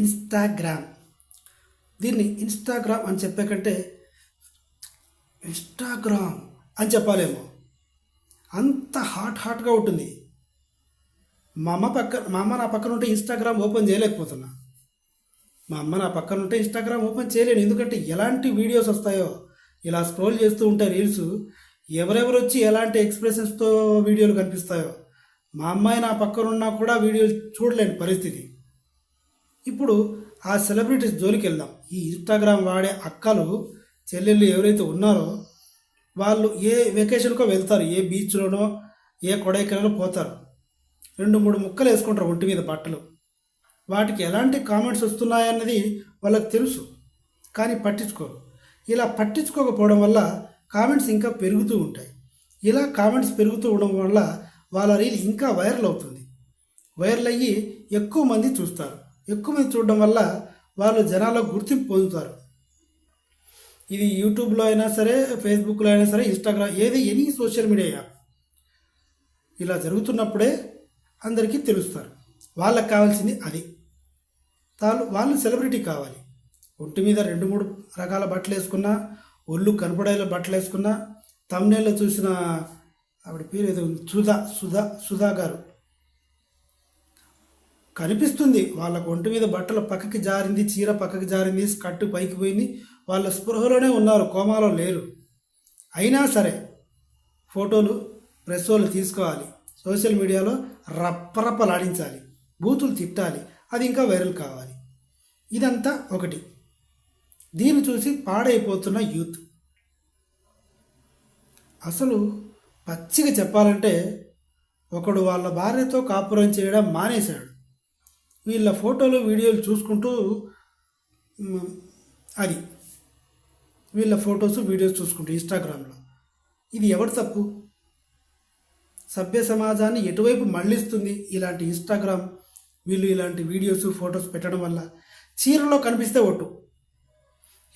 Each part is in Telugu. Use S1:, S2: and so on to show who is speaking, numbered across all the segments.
S1: ఇన్స్టాగ్రామ్ దీన్ని ఇన్స్టాగ్రామ్ అని చెప్పే కంటే ఇన్స్టాగ్రామ్ అని చెప్పాలేమో. అంత హాట్ హాట్గా ఉంటుంది. మా అమ్మ పక్క మా అమ్మ నా పక్కన ఉంటే ఇన్స్టాగ్రామ్ ఓపెన్ చేయలేకపోతున్నా. మా అమ్మ నా పక్కన ఉంటే ఇన్స్టాగ్రామ్ ఓపెన్ చేయలేను. ఎందుకంటే ఎలాంటి వీడియోస్ వస్తాయో ఇలా స్క్రోల్ చేస్తూ ఉంటే రీల్స్ ఎవరెవరు వచ్చి ఎలాంటి ఎక్స్ప్రెషన్స్తో వీడియోలు కనిపిస్తాయో మా అమ్మాయి నా పక్కన ఉన్నా కూడా వీడియోలు చూడలేని పరిస్థితి. ఇప్పుడు ఆ సెలబ్రిటీస్ జోలికి వెళ్దాం. ఈ ఇన్స్టాగ్రామ్ వాడే అక్కలు చెల్లెళ్ళు ఎవరైతే ఉన్నారో వాళ్ళు ఏ వెకేషన్కో వెళ్తారు. ఏ బీచ్లోనో ఏ కొడైకెనాలో పోతారు. రెండు మూడు ముక్కలు వేసుకుంటారు ఒంటి మీద బట్టలు. వాటికి ఎలాంటి కామెంట్స్ వస్తున్నాయన్నది వాళ్ళకి తెలుసు కానీ పట్టించుకోరు. ఇలా పట్టించుకోకపోవడం వల్ల కామెంట్స్ ఇంకా పెరుగుతూ ఉంటాయి. ఇలా కామెంట్స్ పెరుగుతూ ఉండడం వల్ల వాళ్ళ రీల్ ఇంకా వైరల్ అవుతుంది. వైరల్ అయ్యి ఎక్కువ మంది చూస్తారు. ఎక్కువ మంది చూడడం వల్ల వాళ్ళు జనాల్లో గుర్తింపు పొందుతారు. ఇది యూట్యూబ్లో అయినా సరే ఫేస్బుక్లో అయినా సరే ఇన్స్టాగ్రామ్ ఏది ఎనీ సోషల్ మీడియా యాప్ ఇలా జరుగుతున్నప్పుడే అందరికీ తెలుస్తారు. వాళ్ళకి కావాల్సింది అది. తాను వాళ్ళు సెలబ్రిటీ కావాలి. ఒంటి మీద రెండు మూడు రకాల బట్టలు వేసుకున్నా ఒళ్ళు కనపడేలా బట్టలు వేసుకున్నా తమ్నేళ్ళు చూసిన ఆవిడ పేరు ఏదో సుధా సుధా సుధా గారు. కనిపిస్తుంది. వాళ్ళ ఒంటి మీద బట్టలు పక్కకి జారింది చీర పక్కకి జారింది స్కర్ట్ పైకి పోయింది. వాళ్ళ స్పృహలోనే ఉన్నారు కోమాలో లేరు. అయినా సరే ఫోటోలు ప్రెస్ వాళ్ళు తీసుకోవాలి. సోషల్ మీడియాలో రప్పరప్పలాడించాలి. బూతులు తిట్టాలి. అది ఇంకా వైరల్ కావాలి. ఇదంతా ఒకటి. దీన్ని చూసి పాడైపోతున్న యూత్. అసలు పచ్చిగా చెప్పాలంటే ఒకడు వాళ్ళ భార్యతో కాపురం చేయడం మానేశాడు. వీళ్ళ ఫోటోలు వీడియోలు చూసుకుంటూ అది. వీళ్ళ ఫొటోస్ వీడియోస్ చూసుకుంటూ ఇన్స్టాగ్రామ్లో. ఇది ఎవరి తప్పు? సభ్య సమాజాన్ని ఎటువైపు మళ్ళిస్తుంది ఇలాంటి ఇన్స్టాగ్రామ్? వీళ్ళు ఇలాంటి వీడియోస్ ఫొటోస్ పెట్టడం వల్ల చీరలో కనిపిస్తే ఒట్టు.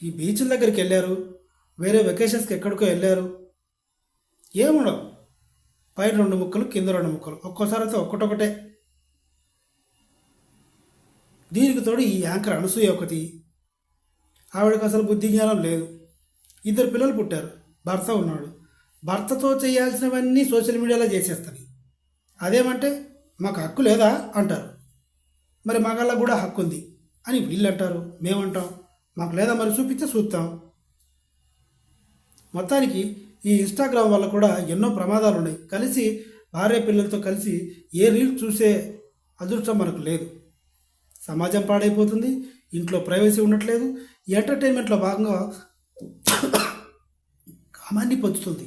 S1: ఈ బీచ్ల దగ్గరికి వెళ్ళారు? వేరే వెకేషన్స్కి ఎక్కడికో వెళ్ళారు? ఏముండవు పైన రెండు ముక్కలు కింద రెండు ముక్కలు. ఒక్కోసారి అయితే ఒక్కటొకటే దీనికి తోడు ఈ యాంకర్ అనసూయ ఒకటి. ఆవిడకి అసలు బుద్ధి జ్ఞానం లేదు. ఇద్దరు పిల్లలు పుట్టారు. భర్త ఉన్నాడు. భర్తతో చేయాల్సినవన్నీ సోషల్ మీడియాలో చేసేస్తుంది. అదేమంటే మాకు హక్కు లేదా? అంటారు. మరి మగాళ్ళకు కూడా హక్కు ఉంది అని వీళ్ళు అంటారు మేమంటాం. మాకు లేదా మరి చూపిస్తే చూస్తాం. మొత్తానికి ఈ ఇన్స్టాగ్రామ్ వల్ల కూడా ఎన్నో ప్రమాదాలు ఉన్నాయి కలిసి భార్య పిల్లలతో కలిసి ఏ రీల్ చూసే అదృష్టం మనకు లేదు. సమాజం పాడైపోతుంది ఇంట్లో ప్రైవసీ ఉండట్లేదు ఎంటర్టైన్మెంట్లో భాగంగా కామాన్ని పంచుతుంది